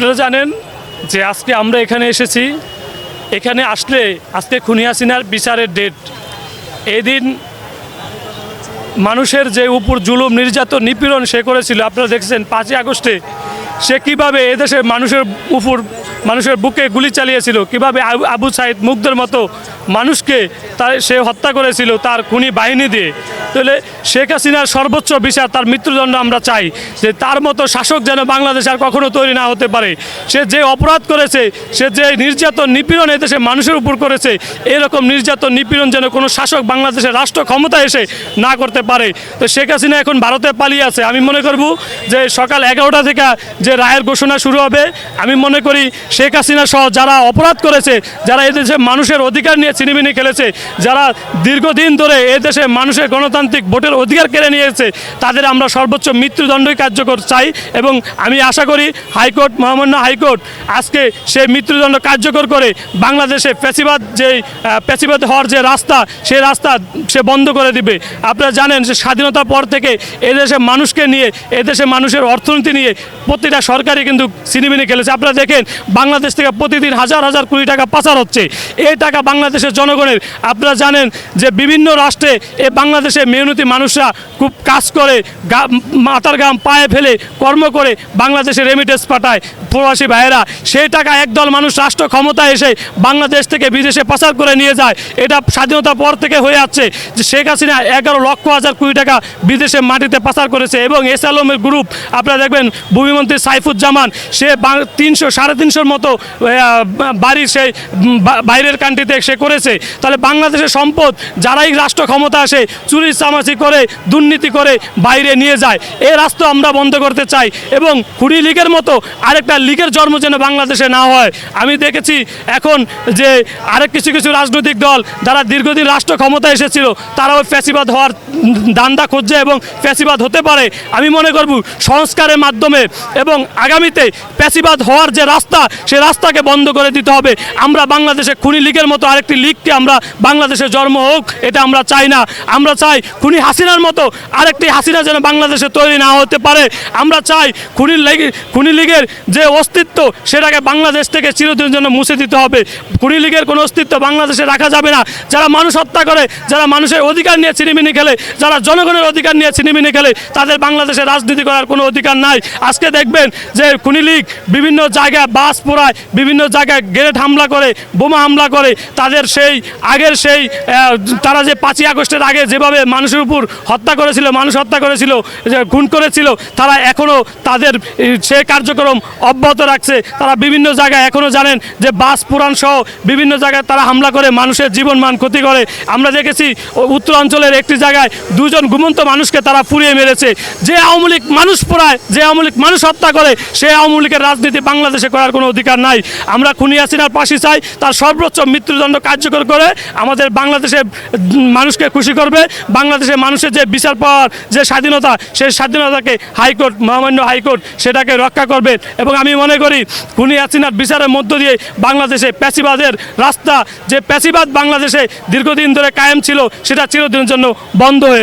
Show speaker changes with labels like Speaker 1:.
Speaker 1: আপনারা জানেন যে আজকে আমরা এখানে এসেছি। এখানে আসলে আজকে খুনি হাসিনার বিচারের ডেট এদিন দিন মানুষের যে উপর জুলুম, নির্যাতন, নিপীড়ন সে করেছিল, আপনারা দেখছেন, পাঁচই আগস্টে সে কীভাবে এদেশের মানুষের উপর মানুষের বুকে গুলি চালিয়েছিল। কীভাবে আবু- সাইদ মুগ্ধের মতো মানুষকে তার সে হত্যা করেছিল তার খুনি বাহিনী দিয়ে। তাহলে শেখ হাসিনার সর্বোচ্চ বিচার, তার মৃত্যুদণ্ড আমরা চাই যে তার মতো শাসক যেন বাংলাদেশ আর কখনো তৈরি না হতে পারে। সে যে অপরাধ করেছে, সে যে নির্যাতন নিপীড়ন এদেশে মানুষের উপর করেছে, এরকম নির্যাতন নিপীড়ন যেন কোনো শাসক বাংলাদেশের রাষ্ট্র ক্ষমতা এসে না করতে পারে। তো শেখ হাসিনা এখন ভারতে পালিয়ে আছে। আমি মনে করব যে সকাল এগারোটা থেকে যে রায়ের ঘোষণা শুরু হবে, আমি মনে করি শেখ হাসিনা সহ যারা অপরাধ করেছে, যারা এদেশে মানুষের অধিকার নিয়ে চিনিমিনি খেলেছে, যারা দীর্ঘদিন ধরে এদেশে মানুষের গণতান্ত্রিক ভোটের অধিকার কেড়ে নিয়েছে তাদের আমরা সর্বোচ্চ মৃত্যুদণ্ডই কার্যকর চাই এবং আমি আশা করি হাইকোর্ট, মহামান্য হাইকোর্ট আজকে সেই মৃত্যুদণ্ড কার্যকর করে বাংলাদেশে পেশিবাদ যে পেশিবাদ হওয়ার যে রাস্তা, সেই রাস্তা সে বন্ধ করে দিবে। আপনারা জানেন যে স্বাধীনতার পর থেকে এদেশে মানুষকে নিয়ে এদেশে মানুষের অর্থনীতি নিয়ে প্রতিটা সরকারই কিন্তু সিনেমিনি খেলেছে। আপনারা দেখেন বাংলাদেশ থেকে প্রতিদিন হাজার হাজার কোটি টাকা পাচার হচ্ছে। এই টাকা বাংলাদেশের জনগণের, আপনারা জানেন যে বিভিন্ন রাষ্ট্রে এ বাংলাদেশে মেহনতি মানুষরা খুব কাজ করে মাথার গাম পায়ে ফেলে কর্ম করে বাংলাদেশে রেমিটেন্স পাঠায়। প্রবাসী ভাইয়েরা, সেই টাকা একদল মানুষ রাষ্ট্র ক্ষমতায় এসে বাংলাদেশ থেকে বিদেশে পাচার করে নিয়ে যায়। এটা স্বাধীনতার পর থেকে হয়ে যাচ্ছে যে শেখ হাসিনা এগারো লক্ষ হাজার কোটি টাকা বিদেশে মাটিতে পাচার করেছে এবং এস আলমের গ্রুপ আপনারা দেখবেন, ভূমিমন্ত্রী সাইফুজ্জামান, সে তিনশো, সাড়ে তিনশোর মতো বাড়ি সেই বাইরের কান্ট্রিতে সে করেছে। তাহলে বাংলাদেশের সম্পদ যারাই রাষ্ট্র ক্ষমতা আসে চুরি চামাচি করে, দুর্নীতি করে বাইরে নিয়ে যায়। এই রাষ্ট্র আমরা বন্ধ করতে চাই এবং খুঁড়ি লীগের মতো আরেকটা লীগের জন্ম যেন বাংলাদেশে না হয়। আমি দেখেছি এখন যে আরেক কিছু কিছু রাজনৈতিক দল যারা দীর্ঘদিন রাষ্ট্র ক্ষমতা এসেছিল তারাও ফ্যাসিবাদ হওয়ার দান্দা খুঁজছে এবং ফ্যাসিবাদ হতে পারে। আমি মনে করব সংস্কারের মাধ্যমে এবং আগামীতে ফ্যাসিবাদ হওয়ার যে রাস্তা, সে রাস্তাকে বন্ধ করে দিতে হবে। আমরা বাংলাদেশে খুনি লীগের মতো আরেকটি লীগকে আমরা বাংলাদেশে জন্ম হোক, এটা আমরা চাই না। আমরা চাই খুনি হাসিনার মতো আরেকটি হাসিনা যেন বাংলাদেশে তৈরি না হতে পারে। আমরা চাই খুনি লীগ খুনি লীগের যে অস্তিত্ব সেটাকে বাংলাদেশ থেকে চিরদিনের জন্য মুছে দিতে হবে। খুনি লীগের কোনো অস্তিত্ব বাংলাদেশে রাখা যাবে না। যারা মানুষ হত্যা করে, যারা মানুষের অধিকার নিয়ে চিনিমিনি খেলে, যারা জনগণের অধিকার নিয়ে চিনিমিনি খেলে, তাদের বাংলাদেশে রাজনীতি করার কোনো অধিকার নাই। আজকে দেখবেন যে খুনি লীগ বিভিন্ন জায়গায় বাস পোড়ায়, বিভিন্ন জায়গায় গ্রেনেড হামলা করে, বোমা হামলা করে। তাদের সেই আগের সেই তারা যে পাঁচই আগস্টের আগে যেভাবে মানুষের উপর হত্যা করেছিল, মানুষ হত্যা করেছিল, যে খুন করেছিল, তারা এখনও তাদের সে কার্যক্রম অব্যাহত রাখছে। তারা বিভিন্ন জায়গায় এখনও জানেন যে বাস পুরাণ সহ বিভিন্ন জায়গায় তারা হামলা করে মানুষের জীবন মান ক্ষতি করে। আমরা দেখেছি উত্তরাঞ্চলের একটি জায়গায় দুজন ঘুমন্ত মানুষকে তারা পুড়িয়ে মেরেছে। যে আওয়ামী লীগ মানুষ পোড়ায় যে আওয়ামী লীগ মানুষ হত্যা করে সে আওয়ামী লীগের রাজনীতি বাংলাদেশে করার কোনো অধিকার নাই। আমরা খুনি হাসিনার পাশে চাই তার সর্বোচ্চ মৃত্যুদণ্ড কার্যকর করে আমাদের বাংলাদেশের উম, মানুষকে খুশি করবে। বাংলাদেশের মানুষের যে বিচার পাওয়ার যে স্বাধীনতা সেই স্বাধীনতাকে হাইকোর্ট মহামান্য হাইকোর্ট সেটাকে রক্ষা করবে এবং আমি মনে করি খুনি হাসিনার বিচারের মধ্য দিয়ে বাংলাদেশে প্যাসিবাদের রাস্তা, যে প্যাসিবাদ বাংলাদেশে দীর্ঘদিন ধরে কায়েম ছিল, সেটা চিরদিনের জন্য বন্ধ হয়ে